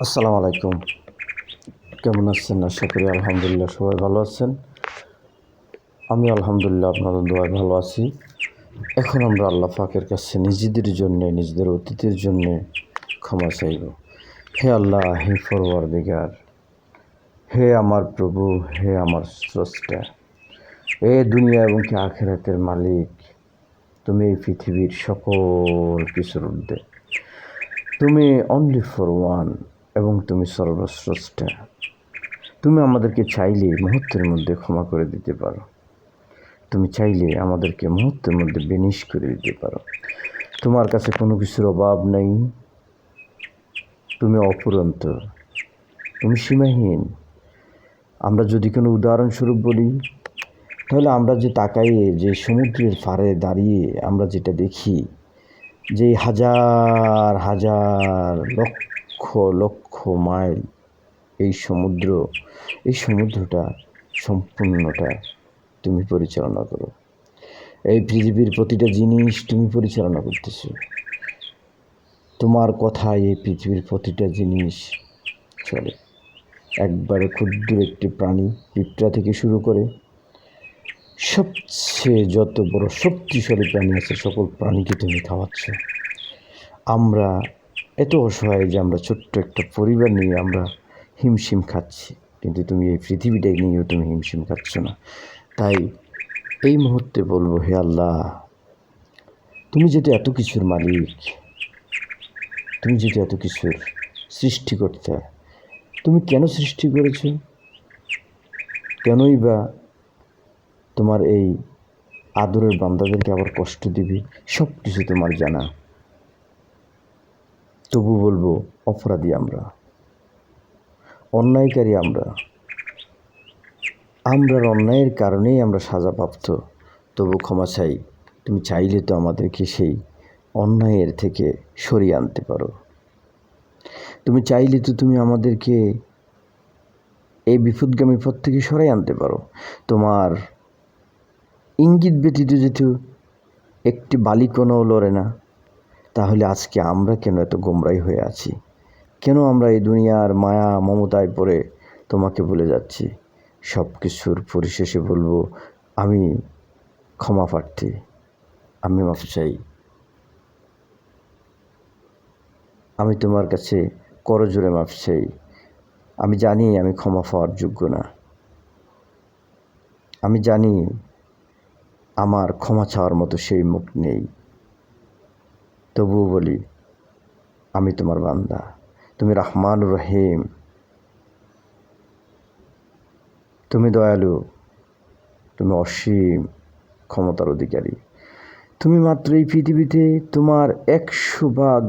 আসসালামু আলাইকুম। কেমন আছেন? আশা করি আলহামদুলিল্লাহ সবাই ভালো আছেন। আমি আলহামদুলিল্লাহ আপনাদের দোয়ায় ভালো আছি। এখন আমরা আল্লাহ পাকের কাছে নিজেদের জন্যে, নিজেদের অতীতের জন্যে ক্ষমা চাইব। হে আল্লাহ, হে ফরওয়ার দিগার হে আমার প্রভু, হে আমার স্রষ্টা, এ দুনিয়া এবং কি আখেরাতের মালিক, তুমি এই পৃথিবীর সকল কিছুর ঊর্ধ্বে। তুমি অনলি ফর ওয়ান এবং তুমি সর্বশ্রেষ্ঠা। তুমি আমাদেরকে চাইলে মুহূর্তের মধ্যে ক্ষমা করে দিতে পারো। তুমি চাইলে আমাদেরকে মুহূর্তের মধ্যে বিনিশ করে দিতে পারো। তোমার কাছে কোনো কিছুর অভাব নেই। তুমি অপুরন্ত। তুমি সীমাহীন। আমরা যদি কোনো উদাহরণস্বরূপ বলি, তাহলে আমরা যে তাকাইয়ে যে সমুদ্রের পাড়ে দাঁড়িয়ে আমরা যেটা দেখি, যে হাজার হাজার লক্ষ লক্ষ মাইল এই সমুদ্র, এই সমুদ্রটা সম্পূর্ণটা তুমি পরিচালনা করো। এই পৃথিবীর প্রতিটা জিনিস তুমি পরিচালনা করতেছো। তোমার কথায় এই পৃথিবীর প্রতিটা জিনিস চলে। একবারে ক্ষুদ্র একটি প্রাণী পিঁপড়া থেকে শুরু করে সবচেয়ে যত বড় শক্তিশালী প্রাণী আছে, সকল প্রাণীকে তুমি খাওয়াচ্ছ। আমরা এত অসহায় যে আমরা ছোট্ট একটা পরিবার নিয়ে আমরা হিমশিম খাচ্ছি। কিন্তু তুমি এই পৃথিবীটাই নিয়েও তুমি হিমশিম খাচ্ছ না। তাই এই মুহূর্তে বলব, হে আল্লাহ, তুমি যেটা এত কিছুর মালিক, তুমি যেটা এত কিছুর সৃষ্টি করতে তুমি কেন সৃষ্টি করেছ? কেনই বা তোমার এই আদরের বান্দাদেরকে আবার কষ্ট দিবি? সব কিছু তোমার জানা। তবু বলব, অপরাধী আমরা। অন্যায়কারী আমরা। আমরার অন্যায়ের কারণেই আমরা সাজাপ্রাপ্ত। তবু ক্ষমা চাই, তুমি চাইলে তো আমাদেরকে সেই অন্যায়ের থেকে সরিয়ে আনতে পারো। তুমি চাইলে তো তুমি আমাদেরকে এই বিপদগামী পথ থেকে সরাই আনতে পারো। তোমার ইঙ্গিত ব্যতীত যেহেতু একটি বালিকণাও লড়ে না তাহলে আজকে আমরা কেন এত গোমরাই হয়ে আছি? কেন আমরা এই দুনিয়ার মায়া মমতায় পড়ে তোমাকে বলে যাচ্ছি? সব কিছুর পরিশেষে বলব, আমি ক্ষমা প্রার্থী। আমি মাফ চাই। আমি তোমার কাছে করজোরে মাফ চাই। আমি জানি আমি ক্ষমা পাওয়ার যোগ্য না। আমি জানি আমার ক্ষমা চাওয়ার মতো সেই মুখ নেই। তবুও বলি, আমি তোমার বান্দা। তুমি রহমান রহিম। তুমি দয়ালু। তুমি অসীম ক্ষমতার অধিকারী। তুমি মাত্র এই পৃথিবীতে তোমার একশো ভাগ